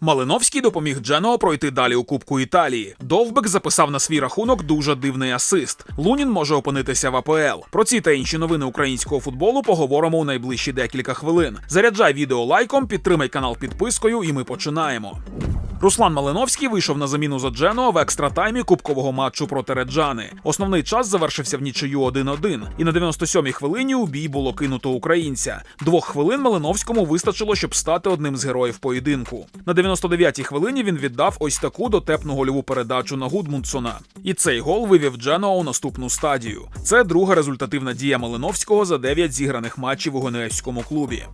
Малиновський допоміг Дженоа пройти далі у Кубку Італії. Довбек записав на свій рахунок дуже дивний асист. Лунін може опинитися в АПЛ. Про ці та інші новини українського футболу поговоримо у найближчі декілька хвилин. Заряджай відео лайком, підтримай канал підпискою, і ми починаємо. Руслан Малиновський вийшов на заміну за Дженоа в екстратаймі кубкового матчу проти Реджани. Основний час завершився в нічию 1-1, і на 97-й хвилині у бій було кинуто українця. Двох хвилин Малиновському вистачило, щоб стати одним з героїв поєдинку. На 99-й хвилині він віддав ось таку дотепну гольову передачу на Гудмундсона. І цей гол вивів Дженоа у наступну стадію. Це друга результативна дія Малиновського за 9 зіграних матчів у Генуезькому клубі.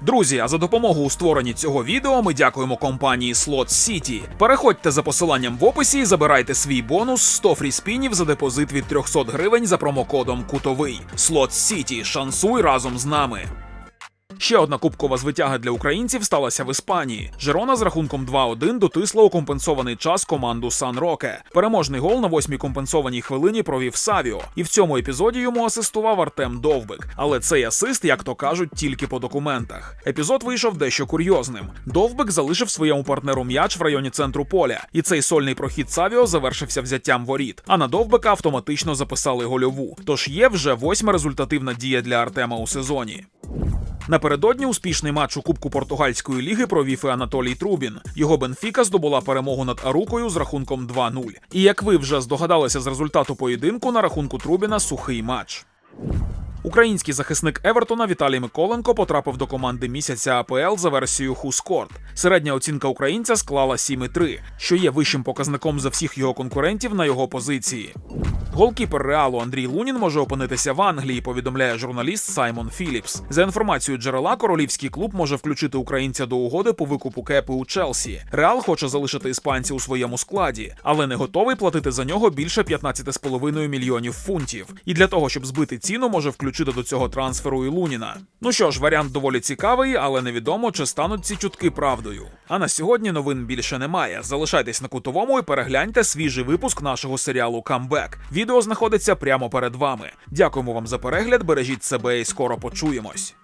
Друзі, а за допомогу у створенні цього відео ми дякуємо компанії Slot City. Переходьте за посиланням в описі і забирайте свій бонус 100 фріспінів за депозит від 300 гривень за промокодом Кутовий. Slot City. Шансуй разом з нами. Ще одна кубкова звитяга для українців сталася в Іспанії. Жерона з рахунком 2-1 дотисла у компенсований час команду Сан Роке. Переможний гол на восьмій компенсованій хвилині провів Савіо, і в цьому епізоді йому асистував Артем Довбик. Але цей асист, як то кажуть, тільки по документах. Епізод вийшов дещо курйозним. Довбик залишив своєму партнеру м'яч в районі центру поля, і цей сольний прохід Савіо завершився взяттям воріт. А на Довбика автоматично записали гольову. Тож є вже восьма результативна дія для Артема у сезоні. Напередодні успішний матч у Кубку Португальської ліги провів і Анатолій Трубін. Його Бенфіка здобула перемогу над Арукою з рахунком 2-0. І як ви вже здогадалися з результату поєдинку, на рахунку Трубіна сухий матч. Український захисник Евертона Віталій Миколенко потрапив до команди місяця АПЛ за версією Хускорт. Середня оцінка українця склала 7,3, що є вищим показником за всіх його конкурентів на його позиції. Голкіпер реалу Андрій Лунін може опинитися в Англії, повідомляє журналіст Саймон Філіпс. За інформацією джерела, королівський клуб може включити українця до угоди по викупу кепи у Челсі. Реал хоче залишити іспанця у своєму складі, але не готовий платити за нього більше 15,5 мільйонів фунтів. І для того, щоб збити ціну, може включити до цього трансферу і Луніна. Ну що ж, варіант доволі цікавий, але невідомо, чи стануть ці чутки правдою. А на сьогодні новин більше немає. Залишайтесь на кутовому і перегляньте свіжий випуск нашого серіалу Камбек. Відео знаходиться прямо перед вами. Дякуємо вам за перегляд, бережіть себе і скоро почуємось.